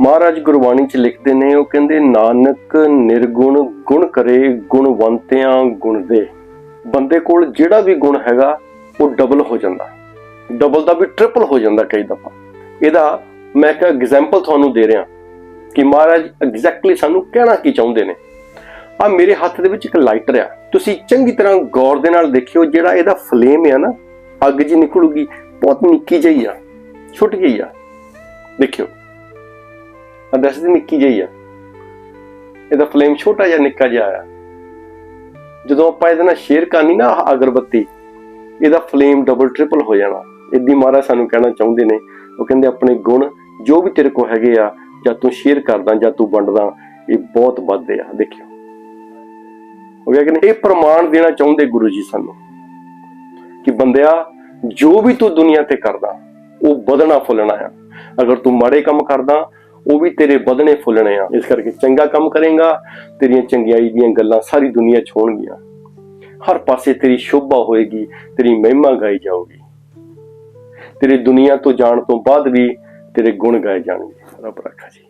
ਮਹਾਰਾਜ ਗੁਰਬਾਣੀ ਚ ਲਿਖਦੇ ਨੇ, ਉਹ ਕਹਿੰਦੇ, ਨਾਨਕ ਨਿਰਗੁਣ ਗੁਣ ਕਰੇ, ਗੁਣਵੰਤਿਆਂ ਗੁਣ ਦੇ। ਬੰਦੇ ਕੋਲ ਜਿਹੜਾ ਵੀ ਗੁਣ ਹੈਗਾ, ਉਹ ਡਬਲ ਹੋ ਜਾਂਦਾ ਡਬਲ ਦਾ ਵੀ ਟ੍ਰਿਪਲ ਹੋ ਜਾਂਦਾ ਕਈ ਦਫਾ। ਇਹਦਾ ਮੈਂ ਇੱਕ ਐਗਜ਼ਾਮਪਲ ਤੁਹਾਨੂੰ ਦੇ ਰਿਹਾ ਕਿ ਮਹਾਰਾਜ ਐਗਜ਼ੈਕਟਲੀ ਸਾਨੂੰ ਕਹਿਣਾ ਕੀ ਚਾਹੁੰਦੇ ਨੇ। ਆ ਮੇਰੇ ਹੱਥ ਦੇ ਵਿੱਚ ਇੱਕ ਲਾਈਟਰ ਆ। ਤੁਸੀਂ ਚੰਗੀ ਤਰ੍ਹਾਂ ਗੌਰ ਦੇ ਨਾਲ ਦੇਖਿਓ, ਜਿਹੜਾ ਇਹਦਾ ਫਲੇਮ ਆ ਨਾ, ਅੱਗ ਜੀ ਨਿਕਲੂਗੀ, ਬਹੁਤ ਨਿੱਕੀ ਜਿਹੀ ਆ, ਛੋਟੀ ਜਿਹੀ ਆ। ਦੇਖਿਓ। ਆ ਦੱਸਦੀ ਨਿੱਕੀ ਜਿਹੀ ਆ। ਇਹਦਾ ਫਲੇਮ ਛੋਟਾ ਜਿਹਾ ਨਿੱਕਾ ਜਿਹਾ ਆ ਜਦੋਂ ਆਪਾਂ ਇਹਦੇ ਨਾਲ ਸ਼ੇਅਰ ਕਰਨੀ ਨਾ ਅਗਰਬੱਤੀ, ਇਹਦਾ ਫਲੇਮ ਡਬਲ ਟ੍ਰਿਪਲ ਹੋ ਜਾਣਾ। ਇਦਾਂ ਮਹਾਰਾਜ ਸਾਨੂੰ ਕਹਿਣਾ ਚਾਹੁੰਦੇ ਨੇ, ਉਹ ਕਹਿੰਦੇ ਆਪਣੇ ਗੁਣ ਜੋ ਵੀ ਤੇਰੇ ਕੋਲ ਹੈਗੇ ਆ, ਜਾਂ ਤੂੰ ਸ਼ੇਅਰ ਕਰਦਾ, ਜਾਂ ਤੂੰ ਵੰਡਦਾ, ਇਹ ਬਹੁਤ ਵੱਧਦੇ ਆ, ਦੇਖਿਓ। ਹੋ ਗਿਆ ਕਿ ਨਹੀਂ? ਇਹ ਪ੍ਰਮਾਣ ਦੇਣਾ ਚਾਹੁੰਦੇ ਗੁਰੂ ਜੀ ਸਾਨੂੰ ਕਿ ਬੰਦਿਆ, ਜੋ ਵੀ ਤੂੰ ਦੁਨੀਆ ਤੇ ਕਰਦਾ, ਉਹ ਵਧਣਾ ਫੁੱਲਣਾ ਆ। ਅਗਰ ਤੂੰ ਮਾੜੇ ਕੰਮ ਕਰਦਾ ਉਹ ਵੀ ਤੇਰੇ ਵਧਣੇ ਫੁੱਲਣੇ ਆ। ਇਸ ਕਰਕੇ ਚੰਗਾ ਕੰਮ ਕਰੇਗਾ, ਤੇਰੀਆਂ ਚੰਗਿਆਈ ਦੀਆਂ ਗੱਲਾਂ ਸਾਰੀ ਦੁਨੀਆ 'ਚ ਹੋਣਗੀਆਂ। ਹਰ ਪਾਸੇ ਤੇਰੀ ਸ਼ੋਭਾ ਹੋਏਗੀ, ਤੇਰੀ ਮਹਿਮਾ ਗਾਈ ਜਾਊਗੀ। ਤੇਰੀ ਦੁਨੀਆ ਤੋਂ ਜਾਣ ਤੋਂ ਬਾਅਦ ਵੀ ਤੇਰੇ ਗੁਣ ਗਾਏ ਜਾਣਗੇ। ਰੱਬ ਰੱਖਾ ਜੀ।